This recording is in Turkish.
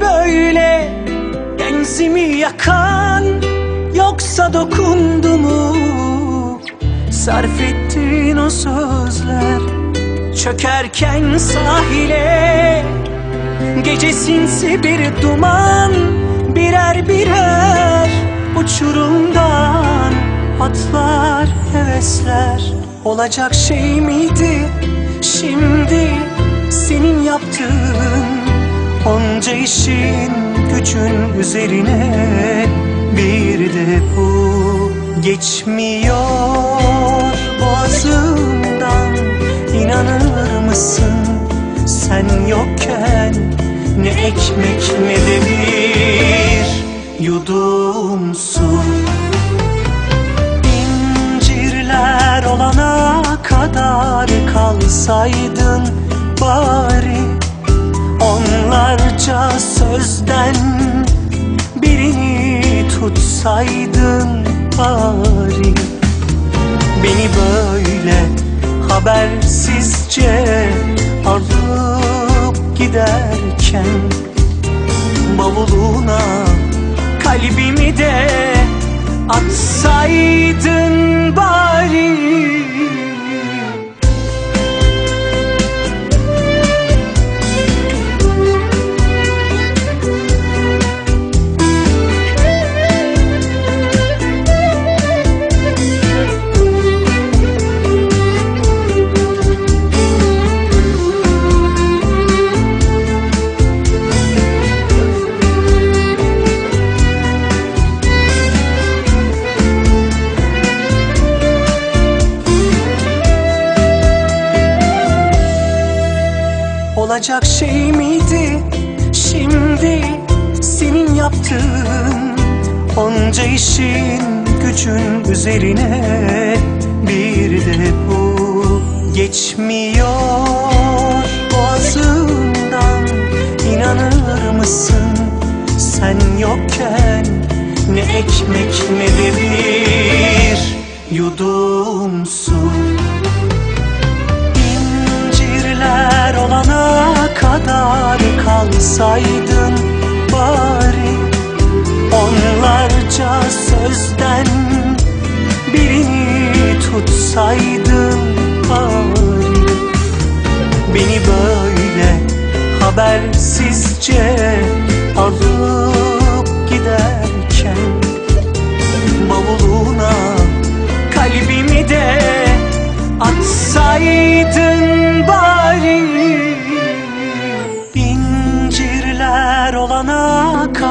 Böyle benzimi yakan Yoksa dokundu mu? Sarf ettiğin o sözler Çökerken sahile Gece sinsi bir duman Birer birer uçurumdan Atlar hevesler. Olacak şey miydi Şimdi senin yaptığın Onca işin gücün üzerine Bir de bu geçmiyor. Boğazımdan İnanır mısın? Sen yokken Ne ekmek ne de bir yudum su İncirler olana kadar kalsaydın bari Onlarca sözden birini tutsaydın bari. Beni böyle habersizce alıp giderken Bavuluna kalbimi de atsaydın bari Olacak şey miydi? Şimdi senin yaptığın Onca işin gücün üzerine bir de bu geçmiyor. Boğazımdan İnanır mısın? Sen yokken ne ekmek ne de bir yudum su kalsaydın bari Onlarca sözden birini tutsaydın bari. Beni böyle habersizce alıp giderken